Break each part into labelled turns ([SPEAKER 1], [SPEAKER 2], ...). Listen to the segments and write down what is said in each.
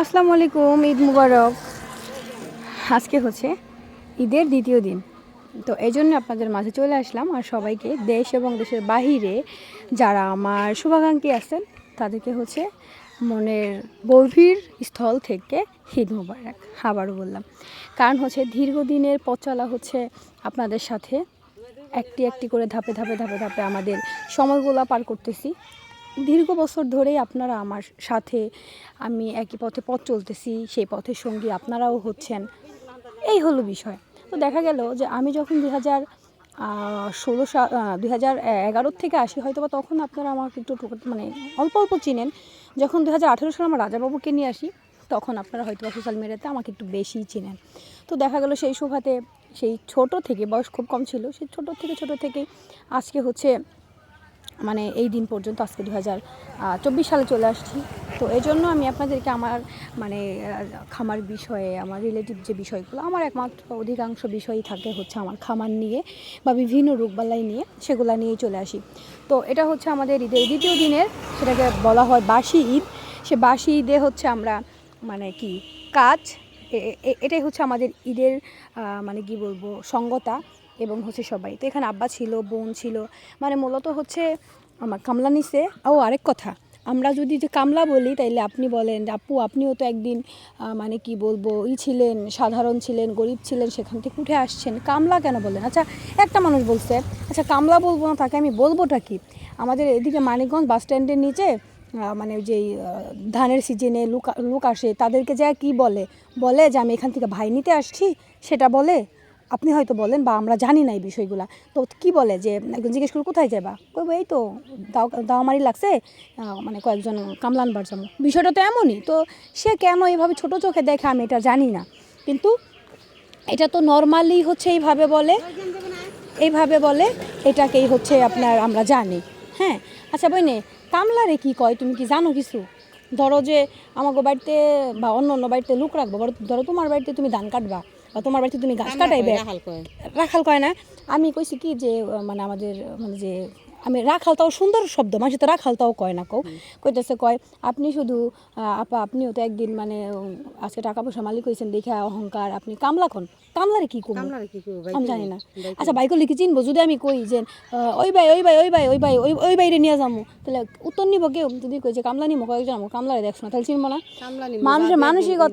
[SPEAKER 1] আসসালামু আলাইকুম, ঈদ মুবারক। আজকে হচ্ছে ঈদের দ্বিতীয় দিন। তো এই জন্য আপনাদের মাঝে চলে আসলাম আর সবাইকে দেশ এবং দেশের বাহিরে যারা আমার শুভাকাঙ্ক্ষী আছেন, তাদেরকে হচ্ছে মনের গভীর স্থল থেকে ঈদ মুবারক আবারও বললাম। কারণ হচ্ছে দীর্ঘদিনের পথ চলা হচ্ছে আপনাদের সাথে একটি একটি করে ধাপে ধাপে ধাপে ধাপে আমাদের সময়গুলো পার করতেছি। দীর্ঘ বছর ধরেই আপনারা আমার সাথে, আমি একই পথে পথ চলতেছি, সেই পথের সঙ্গী আপনারাও হচ্ছেন। এই হলো বিষয়। তো দেখা গেল যে আমি যখন দু হাজার ষোলো সাল দু হাজার এগারোর থেকে আসি হয়তো বা তখন আপনারা আমাকে একটু মানে অল্প অল্প চিনেন। যখন দু হাজার আঠেরো সালে আমার রাজাবাবুকে নিয়ে আসি, তখন আপনারা হয়তো বা সোশ্যাল মিডিয়াতে আমাকে একটু বেশিই চিনেন। তো দেখা গেল সেই সুভাতে সেই ছোট থেকে, বয়স খুব কম ছিল, সেই ছোট থেকে ছোট থেকে আজকে হচ্ছে মানে এই দিন পর্যন্ত, আজকে দু হাজার চব্বিশ সালে চলে আসছি। তো এই জন্য আমি আপনাদেরকে আমার মানে খামার বিষয়ে, আমার রিলেটিভ যে বিষয়গুলো, আমার একমাত্র অধিকাংশ বিষয়ই থাকে হচ্ছে আমার খামার নিয়ে বা বিভিন্ন রোগবালাই নিয়ে, সেগুলো নিয়েই চলে আসি। তো এটা হচ্ছে আমাদের ঈদের দ্বিতীয় দিনের, সেটাকে বলা হয় বাসি ঈদ। সে বাসি ঈদে হচ্ছে আমরা মানে কি, কাজ এটাই হচ্ছে আমাদের ঈদের মানে কি বলব, সঙ্গতা। এবং হচ্ছে সবাই। তো এখানে আব্বা ছিল, বোন ছিল। মানে মূলত হচ্ছে আমার কামলা নিছে। ও আরেক কথা, আমরা যদি যে কামলা বলি, তাইলে আপনি বলেন, আপু, আপনিও তো একদিন মানে কি বলব, ই ছিলেন, সাধারণ ছিলেন, গরিব ছিলেন, সেখান থেকে উঠে আসছেন। কামলা কেন বলেন? আচ্ছা একটা মানুষ বলছে আচ্ছা কামলা বলব না, তাকে আমি বলবোটা কি? আমাদের এদিকে মানিকগঞ্জ বাস স্ট্যান্ডের নিচে মানে যেই ধানের সিজনে লোক লোক আসে, তাদেরকে যা কি বলে? বলে যে, আমি এখান থেকে ভাই নিতে আসছি। সেটা বলে আপনি হয়তো বলেন বা আমরা জানি না এই বিষয়গুলো। তো কি বলে যে, একজন জিজ্ঞেস করে কোথায় যাবা কইবো, এই তো, দাও দাওমারি লাগছে মানে কয়েকজন কামলান বাড়জামো বিষয়টা তো এমনই। তো সে কেন এইভাবে ছোট চোখে দেখে আমি এটা জানি না। কিন্তু এটা তো নর্মালি হচ্ছে এইভাবে বলে এইভাবে বলে, এটাকেই হচ্ছে আপনার আমরা জানি। হ্যাঁ? আচ্ছা বইনে, কামলারে কি কয়? তুমি কি জানো কিছু? ধরো যে আমাকে বাড়িতে বা অন্য অন্য বাড়িতে লোক রাখব ধরো তোমার বাড়িতে তুমি ধান কাটবা। বা তোমার বাড়িতে তুমি গাছ কাটাইবে? রাখাল কয় না? আমি কইছি কি যে মানে আমাদের মানে যে আমি রাখাল তাও সুন্দর শব্দ মানুষ তো রাখাল তাও কয় না কও। কইতেছে কয় আপনি শুধু আপা আপনিও তো একদিন মানে আজকে টাকা পয়সা মালিক হয়েছেন দেখে অহংকার আপনি কামলা কন? কামলারে কি করব আমি জানি না। আচ্ছা বাইক লিখে চিনবো যদি আমি কই যে ওই ভাই ওই ভাই ওই ভাই ওই ভাই ওই ওই বাইরে নিয়ে যাব তাহলে উত্তর নিব কেউ? যদি কই যে কামলা নিবো কয়েকজন আমো কামলারে দেখছ না তাহলে চিনবো না। মানুষের মানসিকতা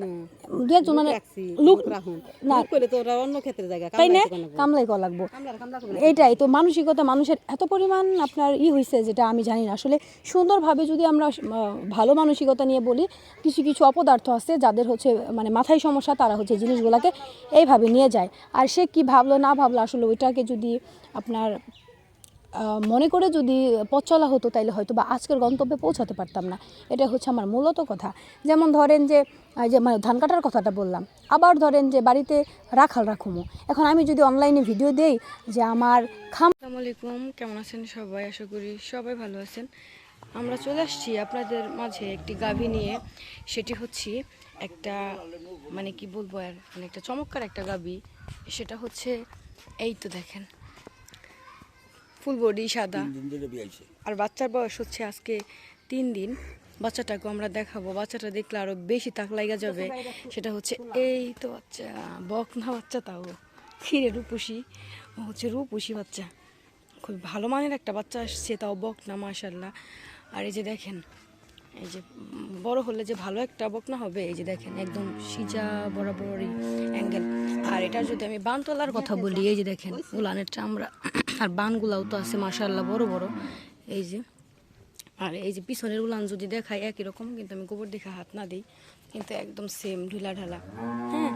[SPEAKER 1] একজন মানে লোক না। তাই না? কামলাই করা লাগবো। এইটাই তো মানসিকতা মানুষের এত পরিমাণ আপনার ই হয়েছে যেটা আমি জানি না। আসলে সুন্দরভাবে যদি আমরা ভালো মানসিকতা নিয়ে বলি কিছু কিছু অপদার্থ আছে যাদের হচ্ছে মানে মাথায় সমস্যা তারা হচ্ছে জিনিসগুলোকে এইভাবে নিয়ে যায়। আর সে কি ভাবলো না ভাবলো আসলে ওইটাকে যদি আপনার মনে করে যদি পথ চলা হতো তাইলে হয়তো বা আজকের গন্তব্যে পৌঁছাতে পারতাম না। এটা হচ্ছে আমার মূলত কথা। যেমন ধরেন যে যে মানে ধান কাটার কথাটা বললাম, আবার ধরেন যে বাড়িতে রাখাল রাখুমো। এখন আমি যদি অনলাইনে ভিডিও দেই যে আমার খাম আলাইকুম, কেমন আছেন সবাই? আশা করি সবাই ভালো আছেন। আমরা চলে আসছি আপনাদের মাঝে একটি গাভী নিয়ে। সেটি হচ্ছে একটা মানে কি বলব আর? মানে একটা চমৎকার একটা গাভী। সেটা হচ্ছে, এই তো দেখেন। ফুল বডি সাদা। আর বাচ্চার বয়স হচ্ছে আজকে তিন দিন। বাচ্চাটাকে আমরা দেখাবো। বাচ্চাটা দেখলে আরও বেশি তাক লাগা যাবে। সেটা হচ্ছে এই তো বাচ্চা। বক না বাচ্চা তাও। ক্ষীরে রূপসী। ও হচ্ছে রূপসী বাচ্চা। খুব ভালো মানের একটা বাচ্চা আসছে তাও বক না মাশাল্লাহ আর এই যে দেখেন এই যে বড় হলে যে ভালো একটা বকনা হবে এই যে দেখেন একদম সিজা বরাবরই অ্যাঙ্গেল। আর এটা যদি আমি বানতলার কথা বলি এই যে দেখেন উলানের চামড়া আর বানগুলাও তো আছে মাশাল্লাহ বড় বড়। এই যে, আর এই যে পিছনের উলান যদি দেখাই একই রকম, কিন্তু আমি গোবর দেখে হাত না দিই, কিন্তু একদম সেম ঢিলা ঢালা। হ্যাঁ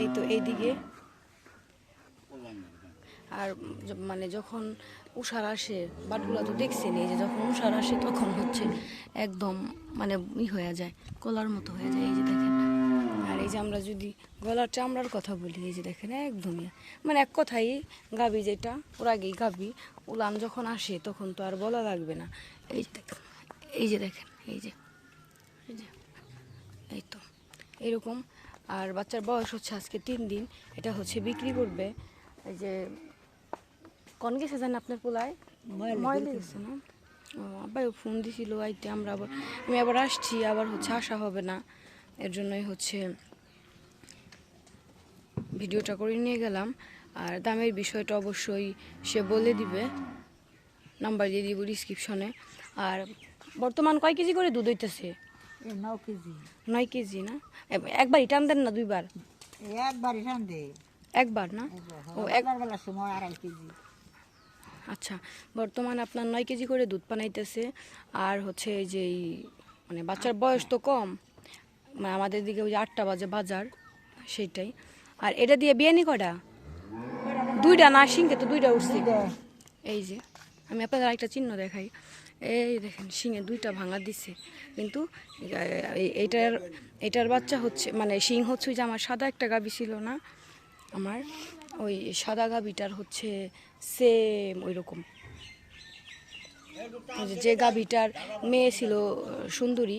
[SPEAKER 1] এই তো এইদিকে। আর মানে যখন উষার আসে, বাটগুলো তো দেখছেন, এই যে যখন উষার আসে, তখন হচ্ছে একদম মানে ই হয়ে যায়, কলার মতো হয়ে যায়, এই যে আর এই যে আমরা যদি গলার চামড়ার কথা বলি এই যে দেখেন একদমই। মানে এক কথাই গাবি যেটা ওর আগেই গাবি উলান যখন আসে তখন তো আর বলা লাগবে না। এই যে দেখেন এই যে দেখেন এই যে এই যে এই তো এরকম। আর বাচ্চার বয়স হচ্ছে আজকে তিন দিন এটা হচ্ছে বিক্রি করবে এই যে কোন গেছে জানেন আপনার পোলায়? ময়লে গেছে না? ও আব্বাই ফোন দিছিল আইতে আমরা আবার আমি আবার আসছি আবার হচ্ছে আসা হবে না। এর জন্যই হচ্ছে ভিডিওটা করে নিয়ে গেলাম। আর দামের বিষয়টা অবশ্যই সে বলে দিবে। নাম্বার দিয়ে দিব ডিসক্রিপশনে আর বর্তমান কয় কেজি করে দুধ হইতেছে? নয় কেজি। না? এ- একবারই টান দেন না দুইবার?
[SPEAKER 2] এ একবারই রান্ধে
[SPEAKER 1] একবার না? ও
[SPEAKER 2] একবার বেলার সময় আড়াই কেজি।
[SPEAKER 1] আচ্ছা বর্তমান আপনার নয় কেজি করে দুধ বানাইতেছে। আর হচ্ছে এই যে মানে বাচ্চার বয়স তো কম। মানে আমাদের দিকে ওই যে আটটা বাজে বাজার সেইটাই। আর এটা দিয়ে বিয়ানি কটা দুইটা না সিংকে তো দুইটা উঠছে। এই যে আমি আপনাদের একটা চিহ্ন দেখাই। এই দেখেন শিঙে দুইটা ভাঙা দিছে। কিন্তু এইটার এটার বাচ্চা হচ্ছে মানে শিং হচ্ছে ওই যে আমার সাদা একটা গাবি ছিল না? আমার ওই সাদা গাবিটার হচ্ছে সেম ওই রকম যে গাবিটার মেয়ে ছিল সুন্দরী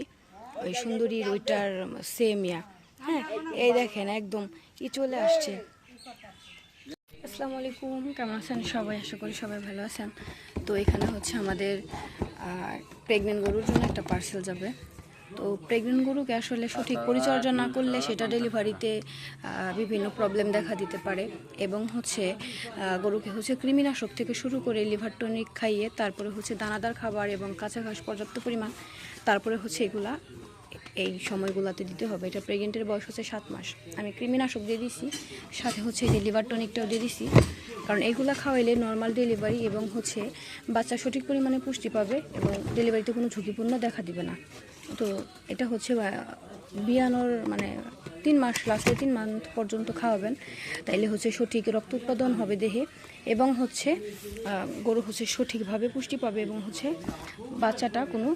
[SPEAKER 1] ওই সুন্দরীর ওইটার সেম ইয়া। হ্যাঁ এই দেখেন একদম ই চলে আসছে। আসসালামু আলাইকুম কেমন আছেন সবাই? আশা করি সবাই ভালো আছেন। তো এখানে হচ্ছে আমাদের প্রেগনেন্ট গরুর জন্য একটা পার্সেল যাবে। তো প্রেগনেন্ট গরুকে আসলে সঠিক পরিচর্যা না করলে সেটা ডেলিভারিতে বিভিন্ন প্রবলেম দেখা দিতে পারে। এবং হচ্ছে গরুকে হচ্ছে কৃমিনাশক থেকে শুরু করে লিভার টনিক খাইয়ে, তারপরে হচ্ছে দানাদার খাবার এবং কাঁচা ঘাস পর্যাপ্ত পরিমাণ, তারপরে হচ্ছে এগুলা এই সময়গুলোতে দিতে হবে। এটা প্রেগনেন্টের বয়স হচ্ছে সাত মাস। আমি কৃমিনাশক দিয়ে দিছি, সাথে হচ্ছে যে লিভার টনিকটাও দিয়ে দিছি। কারণ এগুলো খাওয়াইলে নর্মাল ডেলিভারি এবং হচ্ছে বাচ্চা সঠিক পরিমাণে পুষ্টি পাবে এবং ডেলিভারিতে কোনো ঝুঁকিপূর্ণ দেখা দিবে না। তো এটা হচ্ছে বিয়ানোর মানে তিন মাস লাস্টে তিন মান্থ পর্যন্ত খাওয়াবেন। তাইলে হচ্ছে সঠিক রক্ত উৎপাদন হবে দেহে। এবং হচ্ছে গরু হচ্ছে সঠিকভাবে পুষ্টি পাবে এবং হচ্ছে বাচ্চাটা কোনো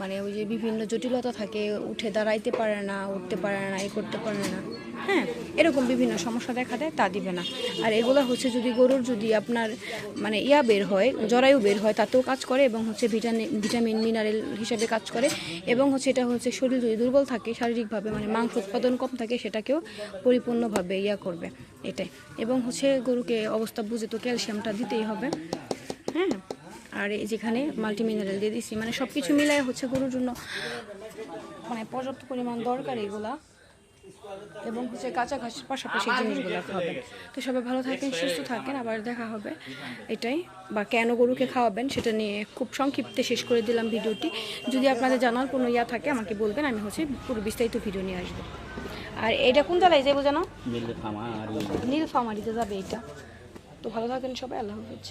[SPEAKER 1] মানে ওই যে বিভিন্ন জটিলতা থাকে, উঠে দাঁড়াইতে পারে না, উঠতে পারে না, এ করতে পারে না। হ্যাঁ এরকম বিভিন্ন সমস্যা দেখা দেয়, তা দিবে না। আর এগুলো হচ্ছে যদি গরুর যদি আপনার মানে ইয়া বের হয়, জরায়ু বের হয়, তাতেও কাজ করে এবং হচ্ছে ভিটামিন ভিটামিন, মিনারেল হিসেবে কাজ করে এবং হচ্ছে এটা হচ্ছে শরীর যদি দুর্বল থাকে শারীরিকভাবে মানে মাংস উৎপাদন কম থাকে, সেটাকেও পরিপূর্ণভাবে ইয়া করবে, এটাই। এবং হচ্ছে গরুকে অবস্থা বুঝে তো ক্যালসিয়ামটা দিতেই হবে হ্যাঁ। আর এই যেখানে মাল্টি মিনারেল দিয়ে দিছি মানে সব কিছু মিলাই হচ্ছে গরুর জন্য মানে পর্যাপ্ত পরিমাণ দরকার এগুলা। এবং হচ্ছে কাঁচা ঘাসের পাশাপাশি জিনিসগুলো খাবেন তো সবাই ভালো থাকেন সুস্থ থাকেন আবার দেখা হবে। এটাই। বা কেন গরুকে খাওয়াবেন সেটা নিয়ে খুব সংক্ষিপ্তে শেষ করে দিলাম ভিডিওটি। যদি আপনাদের জানার কোনো ইয়া থাকে আমাকে বলবেন আমি হচ্ছে পুরো বিস্তারিত ভিডিও নিয়ে আসব। আর এটা কোন জায়গায় যাব জানো?
[SPEAKER 3] মিল আমার
[SPEAKER 1] নীল ফামারিতে যাবে এটা তো ভালো থাকেন সবাই আল্লাহ হাফেজ।